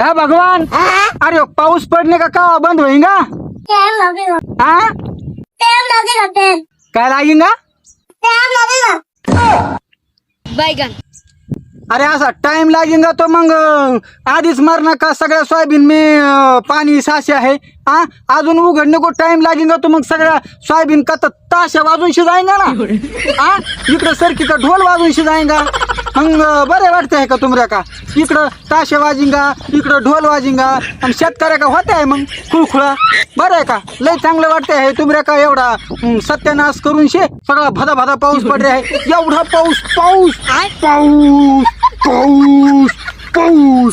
हा भगवान. अरे पाऊस पडने का का? बंद होईगा टाइम लगेगा हा टाइम लगेगा टाइम काय लागेगा टाइम लगेगा बैगन. अरे असा टाइम लागेगा तो मग. आधीच मरना का सगळ्या सोयाबीन में अं, पाणी सासे आहे. हा अजून उघडणे को टाइम लागेगा तो मग सगळ्या सोयाबीन का तर ताशा वाजून शिजायगा ना? हा इकडं सरकी का ढोल वाजून शिजायगा मग बरे वाटते आहे का तुमऱ्या का? इकडं ताशे वाजिंगा इकडं ढोल वाजिंगा आणि शेतकऱ्या का होते आहे मग? खुळखुळा. बरं आहे का? लय चांगलं वाटते आहे तुमऱ्या का एवढा सत्यानाश करून शे? सगळा भदा भदा पाऊस पडले आहे. एवढा पाऊस पाऊस पाऊस पाऊस पाऊस.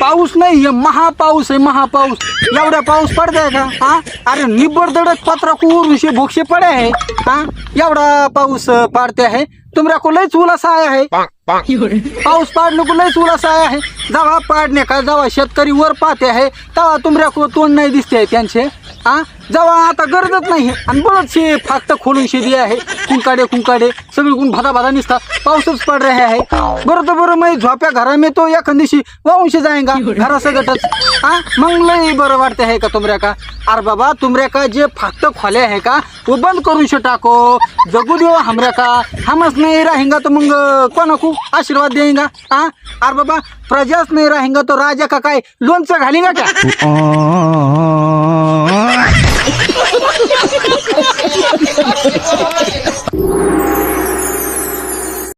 पाऊस नाही महापाऊस आहे महापाऊस. एवढा पाऊस पडताय का? हा? अरे निब्बड दडत पत्रा कुरून शे भोक्षे पडे आहे. हा? एवढा पाऊस पाडते पडते आहे. तुमऱ्या को लयच उलासा आहे. पाऊस पाडणं को लयच उलासा आहे. जेव्हा पाडणे का जेव्हा शेतकरी वर पाहते आहे. तेव्हा तुमऱ्या को तोंड नाही दिसते आहे त्यांचे. हा जेव्हा आता गरजच नाही आणि बरंचशे फाक्त खोलून शेती आहे. कुंकाडे कुंकाडे. सगळीकडून भदा भदा निसता. पाऊसच पड रहे आहे. बरं तर बरं मग झोप्या घरा में तो एखाद दिवशी वाहूनशे जाएगा घरा सगटच हा मग लय बरं वाटते आहे का तुमऱ्या का? अरे बाबा तुमऱ्या का जे फाक्त खोले आहे का? वो बंद करून शे टाको. जगू देव हमऱ्या का. हमच नाही राहेंगा तो मग कोणा खूप आशीर्वाद देईंगा हा अरे बाबा प्रजाच नाही राहेंगा तो राजा का काय? लोणचं घालेगा का?